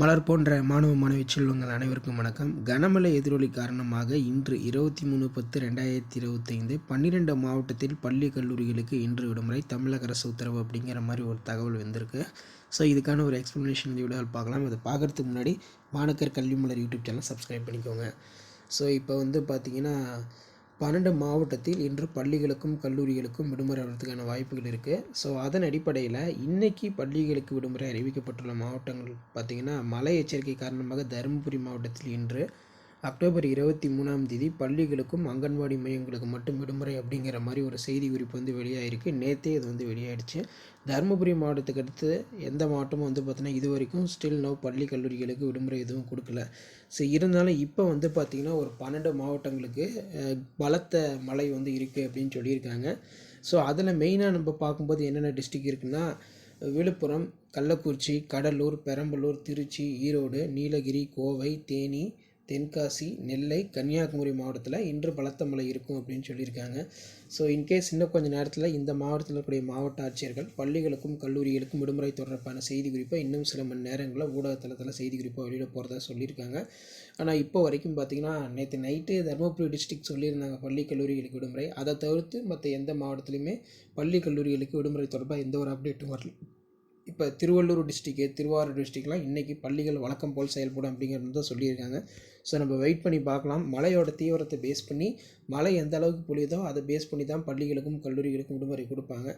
மலர் போன்ற மாணவ மாணவி செல்வங்கள் அனைவருக்கும் வணக்கம். கனமழை எதிரொலி காரணமாக இன்று இருபத்தி மூணு பத்து ரெண்டாயிரத்தி இருபத்தைந்து பன்னிரெண்டு மாவட்டத்தில் பள்ளி கல்லூரிகளுக்கு இன்று விடுமுறை. தமிழக அரசு உத்தரவு அப்படிங்கிற மாதிரி ஒரு தகவல் வந்திருக்கு. ஸோ இதுக்கான ஒரு எக்ஸ்ப்ளனேஷன் இந்த வீடியோவில் பார்க்கலாம். அதை பார்க்குறதுக்கு முன்னாடி மாணக்கர் கல்வி மலர் யூடியூப் சேனல் சப்ஸ்கிரைப் பண்ணிக்கோங்க. ஸோ இப்போ வந்து பார்த்திங்கன்னா பன்னெண்டு மாவட்டத்தில் இன்று பள்ளிகளுக்கும் கல்லூரிகளுக்கும் விடுமுறை வர்றதுக்கான வாய்ப்புகள் இருக்குது ஸோ அதன் அடிப்படையில் இன்றைக்கி பள்ளிகளுக்கு விடுமுறை அறிவிக்கப்பட்டுள்ள மாவட்டங்கள் பார்த்திங்கன்னா மழை எச்சரிக்கை காரணமாக தருமபுரி மாவட்டத்தில் இன்று அக்டோபர் இருபத்தி மூணாம் தேதி பள்ளிகளுக்கும் அங்கன்வாடி மையங்களுக்கு மட்டும் விடுமுறை அப்படிங்கிற மாதிரி ஒரு செய்தி குறிப்பு வந்து வெளியாகிருக்கு நேற்றே இது வந்து வெளியாயிடுச்சு. தருமபுரி மாவட்டத்துக்கு அடுத்து எந்த மாவட்டமும் வந்து பார்த்திங்கன்னா இது வரைக்கும் ஸ்டில் நோ பள்ளி கல்லூரிகளுக்கு விடுமுறை எதுவும் கொடுக்கல. ஸோ இருந்தாலும் இப்போ வந்து பார்த்திங்கன்னா ஒரு பன்னெண்டு மாவட்டங்களுக்கு பலத்த மழை வந்து இருக்குது அப்படின்னு சொல்லியிருக்காங்க. ஸோ அதில் மெயினாக நம்ம பார்க்கும்போது என்னென்ன டிஸ்ட்ரிக் இருக்குன்னா விழுப்புரம் கள்ளக்குறிச்சி கடலூர் பெரம்பலூர் திருச்சி ஈரோடு நீலகிரி கோவை தேனி தென்காசி நெல்லை கன்னியாகுமரி மாவட்டத்தில் இன்று பலத்த மழை இருக்கும் அப்படின்னு சொல்லியிருக்காங்க. ஸோ இன்கேஸ் இன்னும் கொஞ்சம் நேரத்தில் இந்த மாவட்டத்தில் இருக்கக்கூடிய மாவட்ட ஆட்சியர்கள் பள்ளிகளுக்கும் கல்லூரிகளுக்கும் விடுமுறை தொடர்பான செய்தி குறிப்பாக இன்னும் சில மணி நேரங்களில் ஊடகத்தளத்தில் செய்தி குறிப்பாக வெளியிட போகிறதா சொல்லியிருக்காங்க. ஆனால் இப்போ வரைக்கும் பார்த்திங்கன்னா நேற்று நைட்டு தருமபுரி டிஸ்ட்ரிக்ட் சொல்லியிருந்தாங்க பள்ளி கல்லூரிகளுக்கு விடுமுறை. அதை தவிர்த்து மற்ற எந்த மாவட்டத்துலையுமே பள்ளி கல்லூரிகளுக்கு விடுமுறை தொடர்பாக எந்த ஒரு அப்டேட்டும் வரல. இப்போ திருவள்ளூர் டிஸ்ட்ரிக்கு திருவாரூர் டிஸ்ட்ரிக்லாம் இன்றைக்கி பள்ளிகள் வழக்கம் போல் செயல்படும் அப்படிங்கிறது தான் சொல்லியிருக்காங்க. ஸோ நம்ம வெயிட் பண்ணி பார்க்கலாம். மழையோட தீவிரத்தை பேஸ் பண்ணி மழை எந்த அளவுக்கு பொழியுதோ அதை பேஸ் பண்ணி தான் பள்ளிகளுக்கும் கல்லூரிகளுக்கும் விடுமுறை கொடுப்பாங்க.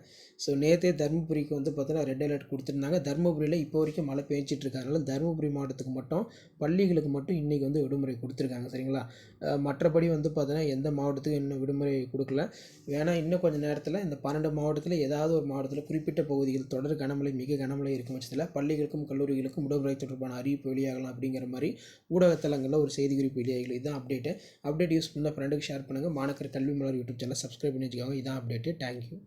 ஸோ நேற்றே தருமபுரிக்கு வந்து பார்த்தோன்னா ரெட் அலர்ட் கொடுத்துருந்தாங்க. தருமபுரியில் இப்போ வரைக்கும் மழை பெஞ்சிட்டு இருக்காங்க தருமபுரி மாவட்டத்துக்கு மட்டும் பள்ளிகளுக்கு மட்டும் இன்றைக்கி வந்து விடுமுறை கொடுத்துருக்காங்க. சரிங்களா? மற்றபடி வந்து பார்த்தோன்னா எந்த மாவட்டத்துக்கும் இன்னும் விடுமுறை கொடுக்கல. வேணால் இன்னும் கொஞ்சம் நேரத்தில் இந்த பன்னெண்டு மாவட்டத்தில் ஏதாவது ஒரு மாவட்டத்தில் குறிப்பிட்ட பகுதிகள் தொடர் கனமழை மிக கனமழை இருக்கும் பட்சத்தில் பள்ளிகளுக்கும் கல்லூரிகளுக்கும் விடுமுறை தொடர்பான அறிவிப்பு வெளியாகலாம் அப்படிங்கிற மாதிரி ஊடகத்தலங்களில் ஒரு செய்தி குறிப்பு வெளியாகல இதுதான் அப்டேட்டு அப்டேட் யூஸ் பண்ணால் ஃப்ரெண்டுக்கு ஷேர் பண்ணுங்கள் மாணக்கர் கல்வி மலர் யூடியூப் சேனல் சப்ஸ்கிரைப் பண்ணி வச்சுக்கோங்க இதான் அப்டேட்டு தேங்க்யூ